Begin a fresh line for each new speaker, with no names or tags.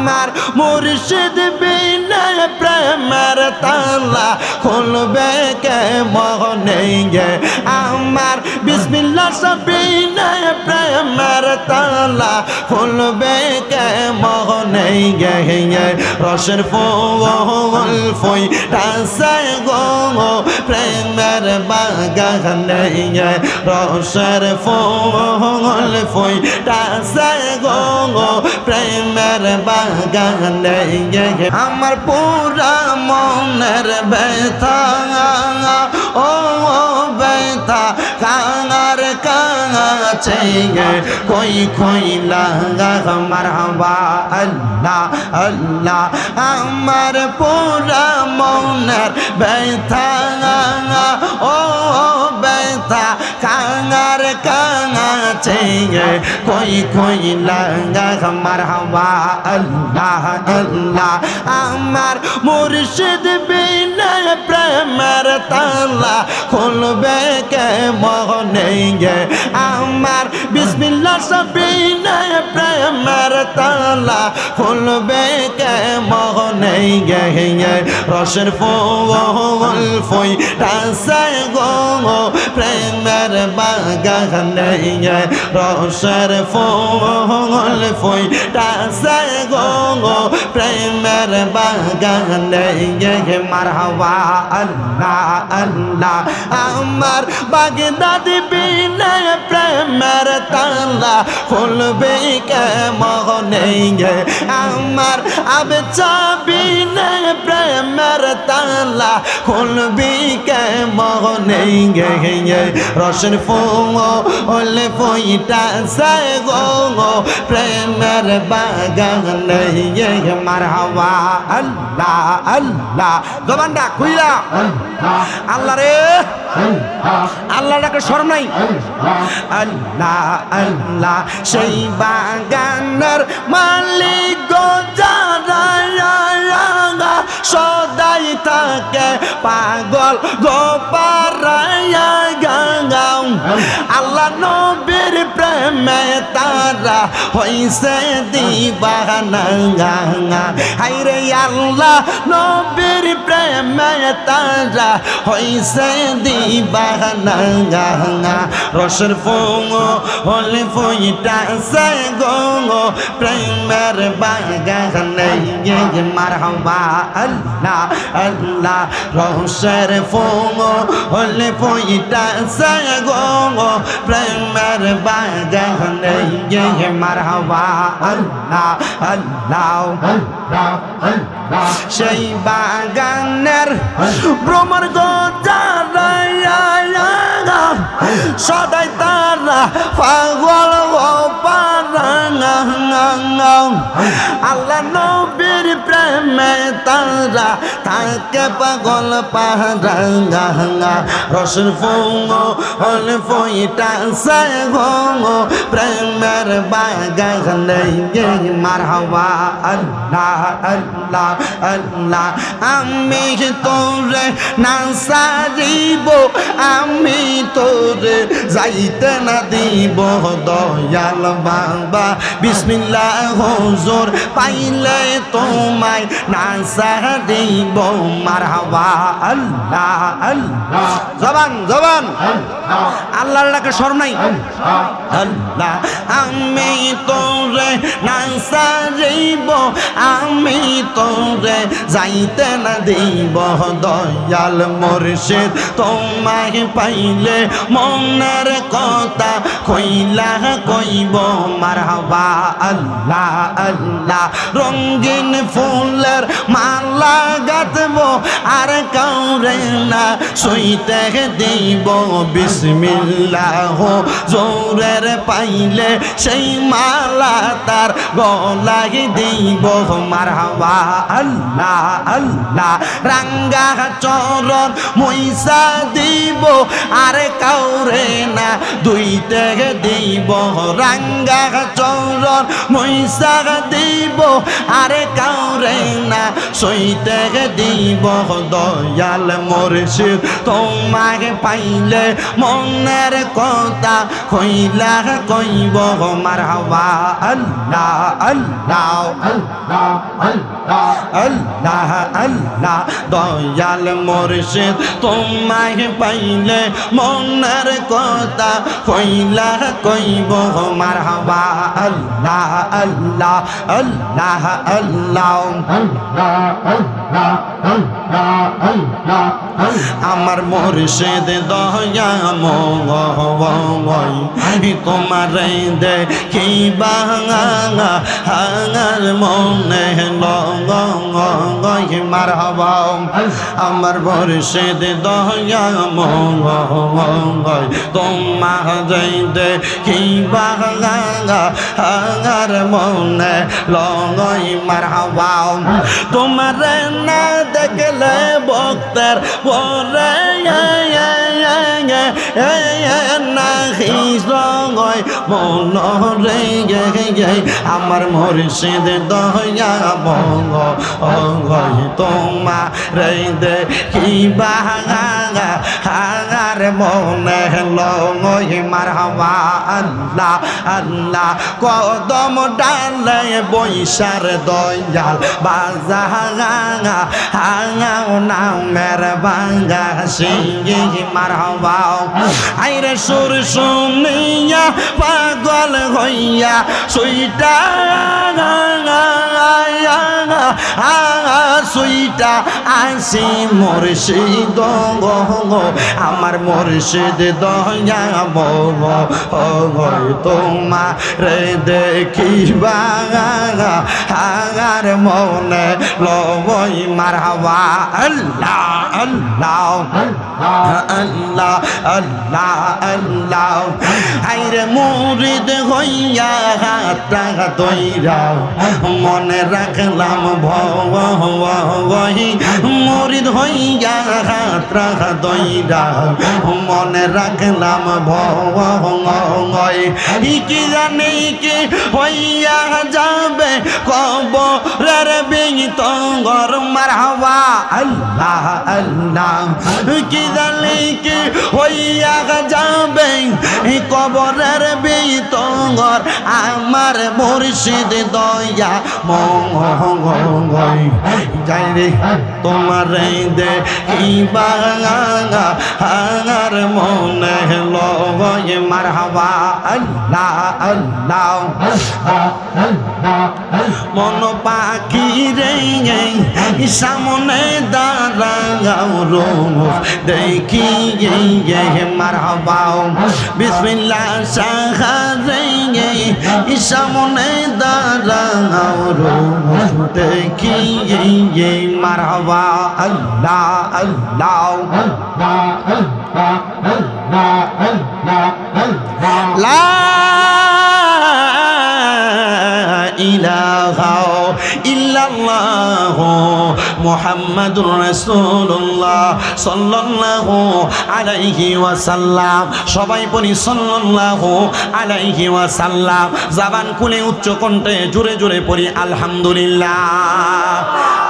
আমার মুর্শিদ বিনা প্রেমের তালা। খুলবে কে গে আমার বিসমিল্লা সবিনা প্রেমের তালা খুলবে কে গে রসের ফুল ফুই টাসে গো প্রেমের বাগানে রসের ফুল ফুই টাসে গো প্রেমের বাগানে আমার পুরা মনের ব্যথা ও ব্যথা কাঙার কাছে কই কই লাগা, আমার হবা আল্লাহ আল্লাহ, আমার পুরা মনের ব্যথা ও ব্যথা কাঙার কাঙাছে কই কই লাগা, আমার হবা আল্লাহ আল্লাহ, আমার মুর্শিদ বিনা প্রেমের তালা খুলবে কে মনে গে আমার বিসমিল্লা সবিনা প্রেমের তালা খুলবে কে মনে গে রসের ফুল ফুই টাসে গো প্রেমের বাগানে রসের ফুল ফুই টাসে গো প্রেমের বাগানে মারহাবা আল্লাহ আল্লাহ আমার বাগদাদ বিনা প্রেমের তালা খুলবে কে মনে গে আমার আবে চাবি প্রেমের তালা খুলবি কে মনে গে রসের ফুলে ফুইটা সে গো প্রেমের বাগানে হওয়া। আল্লাহ আল্লাহ। জবানটা খুইলা। আল্লাহ। রে। আল্লাহ। ডাকে শরম নাই? আল্লাহ। আল্লাহ সেই বাগানের মালিক সদাই থাকে পাগল গাঙ্গাও আল্লাহ নবীর প্রেমে তারা হইছে দিবানা হাইরে আল্লাহ নবীর প্রেমে তারা হইছে দিবানা রসের ফুঙ হলে ফুইটা সে গো প্রেমের বাগানে মার হবা আল্লাহ আল্লাহ, রসের ফুঙ হলে ফুইটা সে গো প্রেমের বাগানে মার হবা আল্লাহ আল্লাহ সেই বাগানের ভ্রমর সদাই তারা পাগল ও পারাঙ্গা, আল্লাহ প্রেমে তারা থাকে পাগল পাহাঙ্গা রসুল হল ফুইটা, সে গো প্রেমের বাগানে মার হওয়া আল্লাহ আল্লাহ আল্লাহ। আমি তোরে না সারিব, আমি তোরে যাইতে না দিব। দয়াল বাবা, বিসমিল্লাহ হুজুর, পাইলে তোমায় না দেব মার হওয়া আল্লাহ আল্লাহ। জবান জবান। আল্লাহর ডাকে শরম নাই। আল্লাহ, আমি তোরে না দেব আমি তোরে যাইতে না দিব, দয়াল মুর্শিদ। তোমায় পাইলে মনের কথা কইলা কইব, মারহাবা আল্লাহ আল্লাহ। রঙিন ফুলের মালা গাঁথব, আর কাউরে না সইতে দিব। বিসমিল্লাহ, জোরের পাইলে সেই মালা তার গলায় দিব, মারহাবা আল্লাহ আল্লাহ। রাঙ্গা চরণ মইসা দিব, আর কাউরে না দুইতে দিব। রাঙ্গা চরণ মইসা দিব, আর কাউরে না সইতে দিব। দয়াল মুর্শিদ, তোমাকে পাইলে মনের কথা কইলা কইব। মারহাবা, আল্লাহ আল্লাহ আল্লাহ আল্লাহ। দয়াল মুর্শিদ তোমায় পাইলে মনের কথা কইলা কইব মারহাবা। আল্লাহ আল্লাহ আল্লাহ আল্লাহ আমার মুর্শিদ দয়া মই তোমার দেখি বাঙা হাঙার মনে লঙ্গ মার হবা আমার মুর্শিদ দয়া মই তোমার দেখি বাঙা হাঙার মনে লঙ্গই মার হবা তোমার না দেখলে ভক্তের পরে মন রে আমার মুর্শিদ দয়া বঙ্গ অঙ্গ তোমা রে দেখি বাঙা হাঙার মনে মার হওয়া আল্লাহ আল্লাহ। কদম ডালে বৈশার দয়াল, বাজা হাঙা হাঙাও নামের বাঙ্গা। সিঙ্গি মার হওয়া আইরে সুর শুনিয়া পাগল হইয়া, সুইটা সুইটা আসি মুর্শিদ আমার মুর্শিদ দয়া বগ তোমা দেখিবা হাগার মনে লবই মার হওয়া আল্লাহ আল্লাহ আল্লাহ আল্লাহ আল্লাহ। আইরে মুরিদ হইয়া হাতটা দইরা মনে রাখলাম ভহি মুরিদ হইয়া হাতটা দইরা মনে রাখলাম ভয় কি জানি কি হইয়া যাবে? কবরের বিতঙ্গর মার হওয়া আল্লাহ আল্লাহ। কি জানি কি হইয়া যাবে? কবরের বিতঙ্গর আমার মুর্শিদ দয়া। যাই রে তোমার দেখিবা হাঙার মনে লয় মার হওয়া আল্লাহ আল্লাহ মন পাখি রে সামনে দাঁড়াও রোজ দেখি মার হবাও বিসমিল্লা সাহারে সামনে দাঁড়াও রোজ দেখি মার হবা আল্লাহ আল্লাহ। লা ইলাহা ইল্লাল্লাহ মুহাম্মাদুর রাসূলুল্লাহ সাল্লাল্লাহু আলাইহি ওয়াসাল্লাম। সবাই বলি সাল্লাল্লাহু আলাইহি ওয়াসাল্লাম। জবান খুলে উচ্চ কণ্ঠে জোরে জোরে পড়ি, আলহামদুলিল্লাহ।